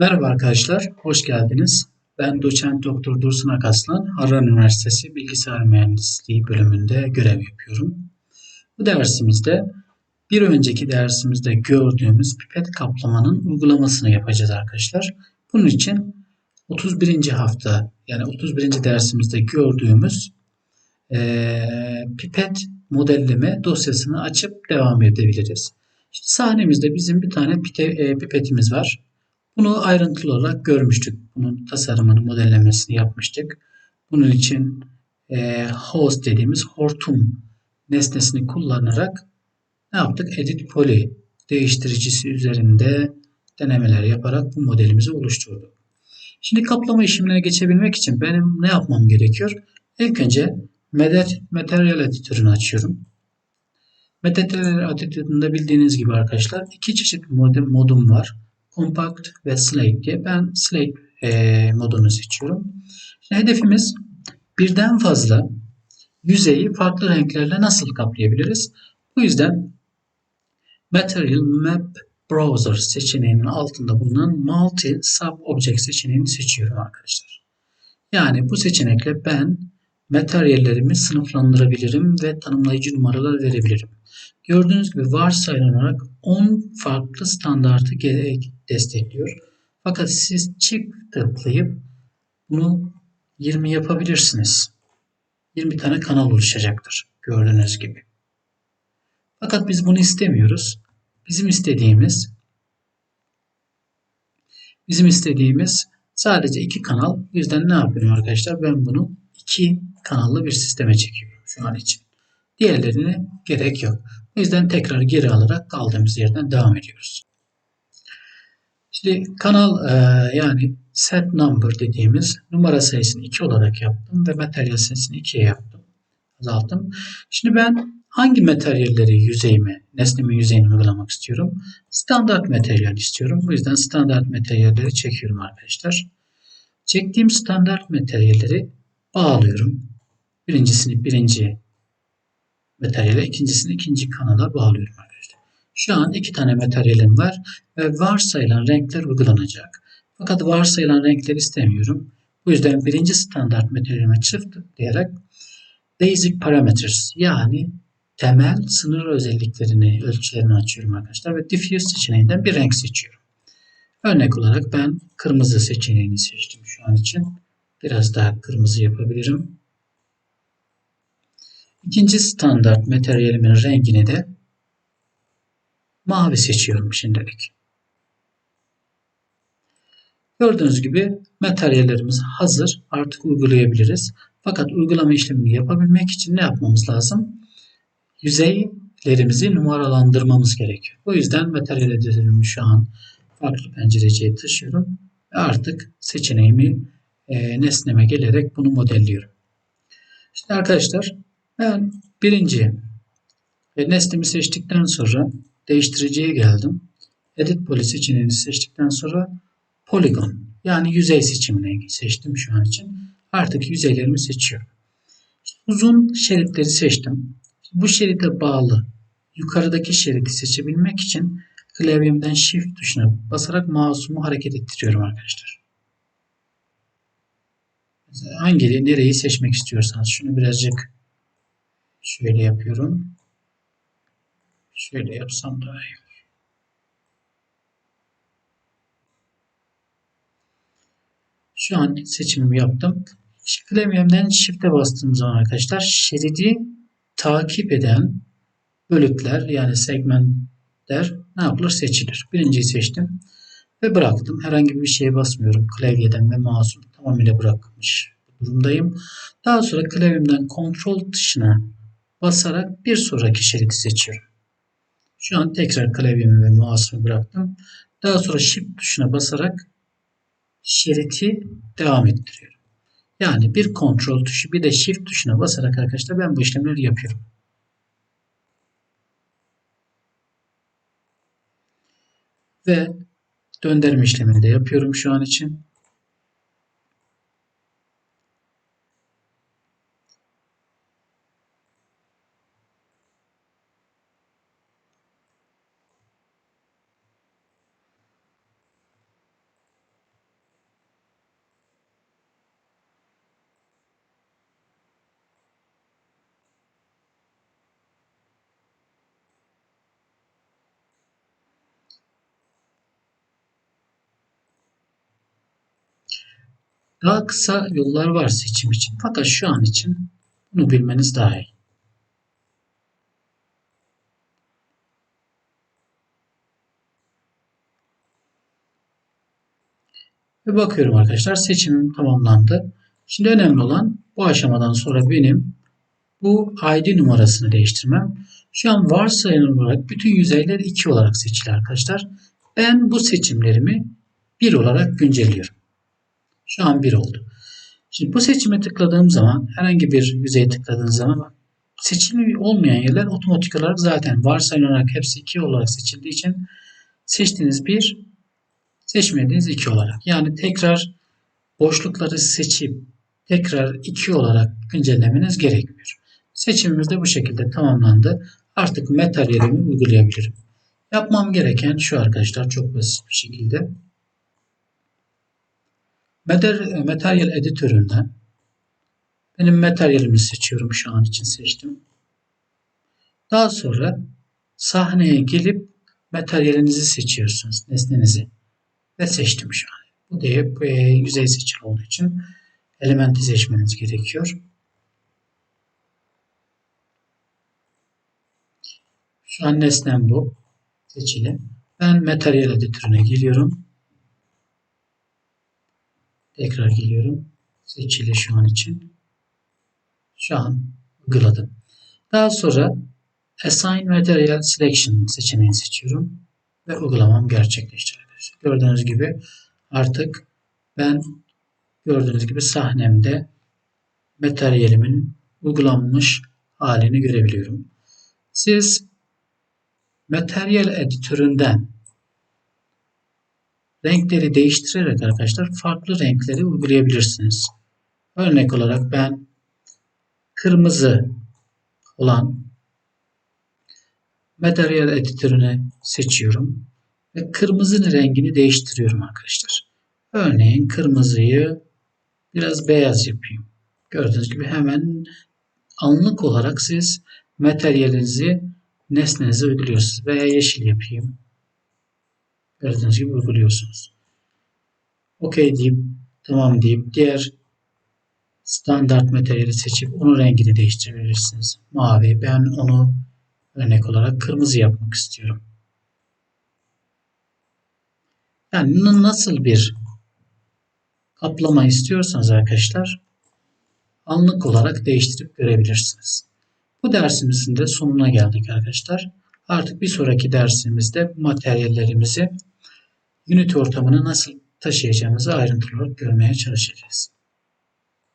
Merhaba arkadaşlar, hoş geldiniz. Ben doçent doktor Dursun Akaslan, Harran Üniversitesi Bilgisayar Mühendisliği bölümünde görev yapıyorum. Bu dersimizde bir önceki dersimizde gördüğümüz pipet kaplamanın uygulamasını yapacağız arkadaşlar. Bunun için 31. hafta yani 31. dersimizde gördüğümüz eee, pipet modelleme dosyasını açıp devam edebiliriz. Şimdi sahnemizde bizim bir tane e, pipetimiz var. Bunu ayrıntılı olarak görmüştük. Bunun tasarımını, modellemesini yapmıştık. Bunun için e, host dediğimiz hortum nesnesini kullanarak ne yaptık? Edit poly değiştiricisi üzerinde denemeler yaparak bu modelimizi oluşturduk. Şimdi kaplama işlemine geçebilmek için benim ne yapmam gerekiyor? İlk önce Medet- Material Editör'ünü açıyorum. Material Editör'ünde bildiğiniz gibi arkadaşlar iki çeşit modum var. Compact ve Slate diye. Ben Slate e, modunu seçiyorum. Şimdi hedefimiz birden fazla yüzeyi farklı renklerle nasıl kaplayabiliriz? Bu yüzden Material Map Browser seçeneğinin altında bulunan Multi Sub Object seçeneğini seçiyorum arkadaşlar. Yani bu seçenekle ben materyallerimi sınıflandırabilirim ve tanımlayıcı numaralar verebilirim. Gördüğünüz gibi varsayılan olarak 10 farklı standartı destekliyor. Fakat siz çift tıklayıp bunu 20 yapabilirsiniz. 20 tane kanal oluşacaktır gördüğünüz gibi. Fakat biz bunu istemiyoruz. Bizim istediğimiz bizim istediğimiz sadece iki kanal. Yüzden ne yapıyorum arkadaşlar? Ben bunu iki kanallı bir sisteme çekiyorum şu an için. Diğerlerine gerek yok. O yüzden tekrar geri alarak kaldığımız yerden devam ediyoruz. Şimdi kanal e, yani set number dediğimiz numara sayısını 2 olarak yaptım ve materyal sayısını 2'ye yaptım. Azalttım. Şimdi ben hangi materyalleri yüzeyime, nesnemin yüzeyine uygulamak istiyorum? Standart materyal istiyorum. Bu yüzden standart materyalleri çekiyorum arkadaşlar. Çektiğim standart materyalleri bağlıyorum. Birincisini birinci materyale, ikincisini ikinci kanala bağlıyorum arkadaşlar. Şu an iki tane materyalim var ve varsayılan renkler uygulanacak. Fakat varsayılan renkler istemiyorum. Bu yüzden birinci standart materyalime çift tıklayarak Basic Parameters yani temel sınır özelliklerini, ölçülerini açıyorum arkadaşlar ve Diffuse seçeneğinden bir renk seçiyorum. Örnek olarak ben kırmızı seçeneğini seçtim şu an için. Biraz daha kırmızı yapabilirim. İkinci standart materyalimin rengini de mavi seçiyorum şimdilik. Gördüğünüz gibi materyallerimiz hazır. Artık uygulayabiliriz. Fakat uygulama işlemini yapabilmek için ne yapmamız lazım? Yüzeylerimizi numaralandırmamız gerekiyor. O yüzden materyal editörümü şu an farklı pencereciye taşıyorum. Ve artık seçeneğimi e, nesneme gelerek bunu modelliyorum. Şimdi arkadaşlar ben birinci ve nesnemi seçtikten sonra değiştiriciye geldim. Edit Poly seçeneğini seçtikten sonra Polygon yani yüzey seçimini seçtim şu an için. Artık yüzeylerimi seçiyorum. Uzun şeritleri seçtim. Bu şeride bağlı yukarıdaki şeridi seçebilmek için klavyemden Shift tuşuna basarak mouse'umu hareket ettiriyorum arkadaşlar. Hangi nereyi seçmek istiyorsanız şunu birazcık şöyle yapıyorum. Şöyle yapsam daha iyi. Şu an seçimimi yaptım. Klavyemden Shift'e bastığım zaman arkadaşlar şeridi takip eden bölükler yani segmentler ne yapılır? Seçilir. Birinciyi seçtim ve bıraktım. Herhangi bir şeye basmıyorum. Klavyeden ve mouse'um tamamıyla bırakmış durumdayım. Daha sonra klavyemden kontrol tuşuna basarak bir sonraki şeridi seçiyorum. Şu an tekrar klavyemi ve mouse'umu bıraktım. Daha sonra shift tuşuna basarak şeridi devam ettiriyorum. Yani bir kontrol tuşu bir de shift tuşuna basarak arkadaşlar ben bu işlemleri yapıyorum. Ve döndürme işlemini de yapıyorum şu an için. Daha kısa yollar var seçim için. Fakat şu an için bunu bilmeniz daha iyi. Ve bakıyorum arkadaşlar seçimim tamamlandı. Şimdi önemli olan bu aşamadan sonra benim bu ID numarasını değiştirmem. Şu an varsayılan olarak bütün yüzeyler 2 olarak seçili arkadaşlar. Ben bu seçimlerimi 1 olarak güncelliyorum. Şu an 1 oldu. Şimdi bu seçime tıkladığım zaman herhangi bir yüzeye tıkladığınız zaman seçili olmayan yerler otomatik olarak zaten varsayılan olarak hepsi 2 olarak seçildiği için seçtiğiniz 1 seçmediğiniz 2 olarak. Yani tekrar boşlukları seçip tekrar 2 olarak güncellemeniz gerekmiyor. Seçimimiz de bu şekilde tamamlandı. Artık materyalimi uygulayabilirim. Yapmam gereken şu arkadaşlar çok basit bir şekilde. Materyal editöründen benim materyalimi seçiyorum şu an için seçtim. Daha sonra sahneye gelip materyalinizi seçiyorsunuz. Nesnenizi. Ve seçtim şu an. Bu hep e, yüzey seçili olduğu için elementi seçmeniz gerekiyor. Şu an nesnem bu. Seçili. Ben materyal editörüne geliyorum. Tekrar geliyorum. Seçili şu an için. Şu an uyguladım. Daha sonra Assign Material Selection seçeneğini seçiyorum. Ve uygulamam gerçekleşti. Gördüğünüz gibi artık ben gördüğünüz gibi sahnemde materyalimin uygulanmış halini görebiliyorum. Siz materyal editöründen renkleri değiştirerek arkadaşlar farklı renkleri uygulayabilirsiniz. Örnek olarak ben kırmızı olan materyal editörünü seçiyorum ve kırmızının rengini değiştiriyorum arkadaşlar. Örneğin kırmızıyı biraz beyaz yapayım. Gördüğünüz gibi hemen anlık olarak siz materyalinizi nesnenize uyguluyorsunuz. Veya yeşil yapayım. Gördüğünüz gibi uyguluyorsunuz. OK deyip tamam deyip diğer standart materyali seçip onun rengini değiştirebilirsiniz. Mavi. Ben onu örnek olarak kırmızı yapmak istiyorum. Yani nasıl bir kaplama istiyorsanız arkadaşlar anlık olarak değiştirip görebilirsiniz. Bu dersimizin de sonuna geldik arkadaşlar. Artık bir sonraki dersimizde materyallerimizi Unity ortamına nasıl taşıyacağımızı ayrıntılı olarak görmeye çalışacağız.